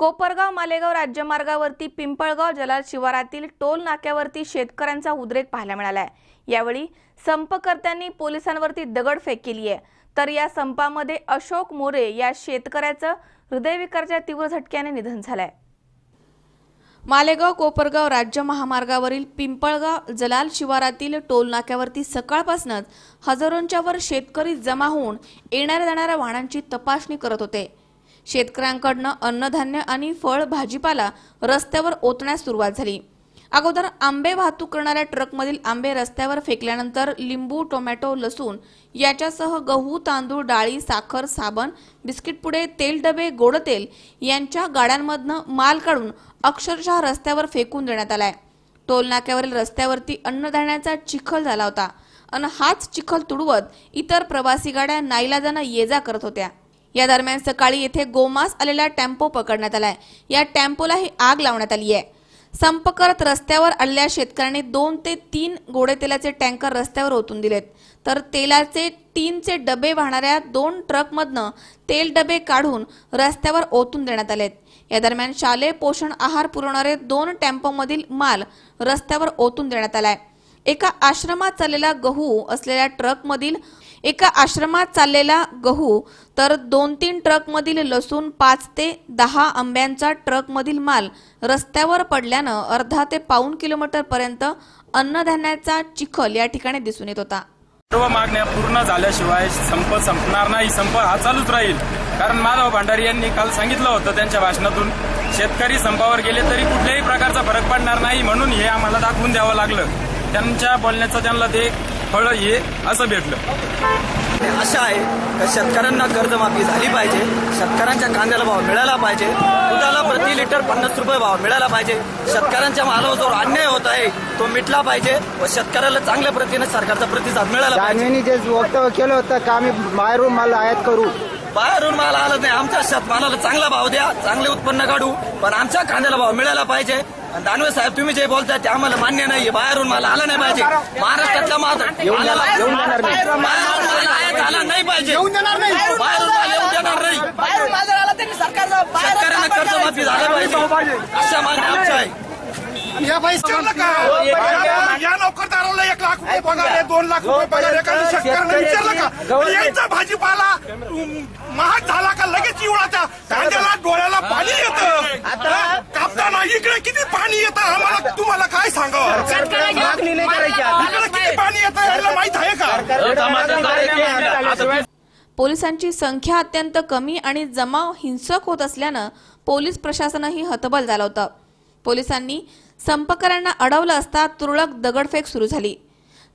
कोपरगाव मालेगाव राज्यमार्गावरती पिंपळगाव जलाल शिवारातील टोल नाक्यावरती शेतकऱ्यांचा उद्रेक पाहायला मिळाला आहे यावेळी संपकर्त्यांनी पोलिसांवरती दगडफेक केली आहे. तर या संपामध्ये अशोक मोरे या शेतकऱ्याचं हृदयविकारच्या तीव्र झटक्याने निधन झालंय. मालेगाव कोपरगाव राज्य महामार्गावरील पिंपळगाव जलाल शिवारातील टोल नाक्यावरती सकाळपासूनच हजारोंच्या वर शेतकरी जमा होऊन येणाऱ्या जाणाऱ्या वाहनांची तपासणी करत होते. शेतकऱ्यांकडनं अन्नधान्य आणि फळ भाजीपाला रस्त्यावर ओतण्यास सुरुवात झाली. अगोदर आंबे वाहतूक करणाऱ्या ट्रकमधील आंबे रस्त्यावर फेकल्यानंतर लिंबू टोमॅटो लसूण याच्यासह गहू तांदूळ डाळी साखर साबण बिस्किट पुडे तेल डबे गोड तेल यांच्या गाड्यांमधनं माल काढून अक्षरशः रस्त्यावर फेकून देण्यात आलाय. टोल नाक्यावरील रस्त्यावरती अन्नधान्याचा चिखल झाला होता. अन हाच चिखल तुडवत इतर प्रवासी गाड्या नाईलाजानं ये जा करत होत्या. या दरम्यान सकाळी येथे गोमास आलेला टेम्पो पकडण्यात आलाय. या टेम्पोलाही आग लावण्यात आली आहे संप करत रस्त्यावर आलेल्या शेतकऱ्यांनी दोन ते तीन गोडे तेलाचे टँकर रस्त्यावर ओतून दिलेत. तर तेलाचे टीनचे डबे वाहणाऱ्या दोन ट्रकमधनं तेल डबे काढून रस्त्यावर ओतून देण्यात आलेत. या दरम्यान शालेय पोषण आहार पुरवणारे दोन टेम्पोमधील माल रस्त्यावर ओतून देण्यात आलाय. एका आश्रमात चाललेला गहू असलेल्या ट्रकमधील एका आश्रमात चाललेला गहू तर दोन तीन ट्रकमधील लसूण पाच ते दहा आंब्यांचा ट्रकमधील माल रस्त्यावर पडल्यानं अर्धा ते पाऊन किलोमीटरपर्यंत अन्नधान्याचा चिखल या ठिकाणी दिसून येत होता. सर्व मागण्या पूर्ण झाल्याशिवाय संप संपणार नाही. संप हा चालूच राहील. कारण माधव भांडारी यांनी काल सांगितलं होतं त्यांच्या भाषणातून शेतकरी संपावर गेले तरी कुठल्याही प्रकारचा फरक पडणार नाही म्हणून हे आम्हाला दाखवून द्यावं लागलं. त्यांच्या बोलण्याचं त्यांना ते फळ हे असं भेटलं. आशा आहे का शेतकऱ्यांना कर्जमाफी झाली पाहिजे? शेतकऱ्यांच्या कांद्याला भाव मिळाला पाहिजे. दुधाला प्रति लिटर पन्नास रुपये भाव मिळाला पाहिजे. शेतकऱ्यांच्या मालावर जो अन्याय होत आहे तो मिटला पाहिजे व शेतकऱ्याला चांगल्या प्रतीने सरकारचा प्रतिसाद मिळाला पाहिजे. जे वक्तव्य केलं होतं का आम्ही बाहेरून माल आयात करू? बाहेरून माल आला नाही. आमच्या शेतमालाला चांगला भाव द्या चांगले उत्पन्न काढू पण आमच्या कांद्याला भाव मिळाला पाहिजे. आणि दानवे साहेब तुम्ही जे बोलताय ते आम्हाला मान्य नाही बाहेरून माल आला नाही पाहिजे. महाराष्ट्रातला आयात आला नाही पाहिजे. बाहेरून माल येऊन देणार नाही. शेतकऱ्यांना कर्जमाफी झालं पाहिजे. अशा मागण्या आमच्या आहे या नोकरदाराला एक लाख रुपये पगार आहे दोन लाख रुपये पगार एखाद्या शेतकऱ्याला विचारलं का यांचा भाजीपाला महाग झाला का लगेच एवढा कांद्याला डोळ्याला पाणी येतं. कापताना इकडे किती पाणी येतं आम्हाला? तुम्हाला काय सांगावं? इकडे किती पाणी येतं याला माहीत आहे का? पोलिसांची संख्या अत्यंत कमी आणि जमाव हिंसक होत असल्यानं पोलीस प्रशासनही हतबल झालं होतं पोलिसांनी संपकऱ्यांना अडवलं असता तुरळक दगडफेक सुरू झाली.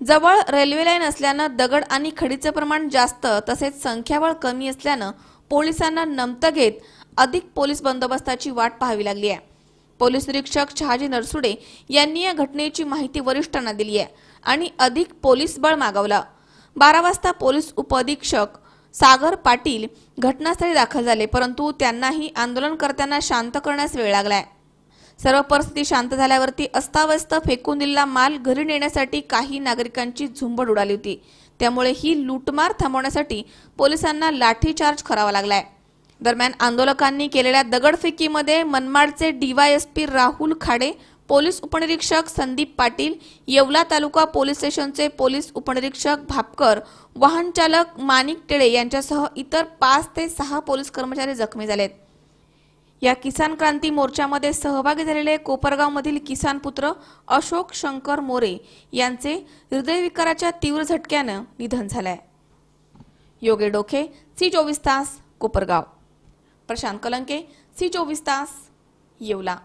जवळ रेल्वे लाईन असल्यानं दगड आणि खडीचं प्रमाण जास्त तसेच संख्याबळ कमी असल्यानं पोलिसांना नमतं घेत अधिक पोलीस बंदोबस्ताची वाट पाहावी लागली आहे. पोलीस निरीक्षक शहाजी नरसुडे यांनी या घटनेची माहिती वरिष्ठांना दिली आहे आणि अधिक पोलीस बळ मागवलं. बारा वाजता पोलीस उपअधीक्षक सागर पाटील घटनास्थळी दाखल झाले परंतु त्यांनाही आंदोलनकर्त्यांना शांत करण्यास वेळ लागलाय. सर्व परिस्थिती शांत झाल्यावरती अस्ताव्यस्त फेकून दिलेला माल घरी नेण्यासाठी काही नागरिकांची झुंबड उडाली होती. त्यामुळे ही लूटमार थांबवण्यासाठी पोलिसांना लाठीचार्ज करावा लागलाय. दरम्यान आंदोलकांनी केलेल्या दगडफेकीमध्ये मनमाडचे डीवायएसपी राहुल खाडे पोलीस उपनिरीक्षक संदीप पाटील येवला तालुका पोलीस स्टेशनचे पोलीस उपनिरीक्षक भापकर वाहन चालक माणिक टेळे यांच्यासह इतर पाच ते सहा पोलीस कर्मचारी जखमी झालेत. या किसान क्रांती मोर्चामध्ये सहभागी झालेले कोपरगावमधील किसान पुत्र अशोक शंकर मोरे यांचे हृदयविकाराच्या तीव्र झटक्यानं निधन झालंय. योगे डोके सी चोवीस तास कोपरगाव. प्रशांत कलंके सी चोवीस तास येवला.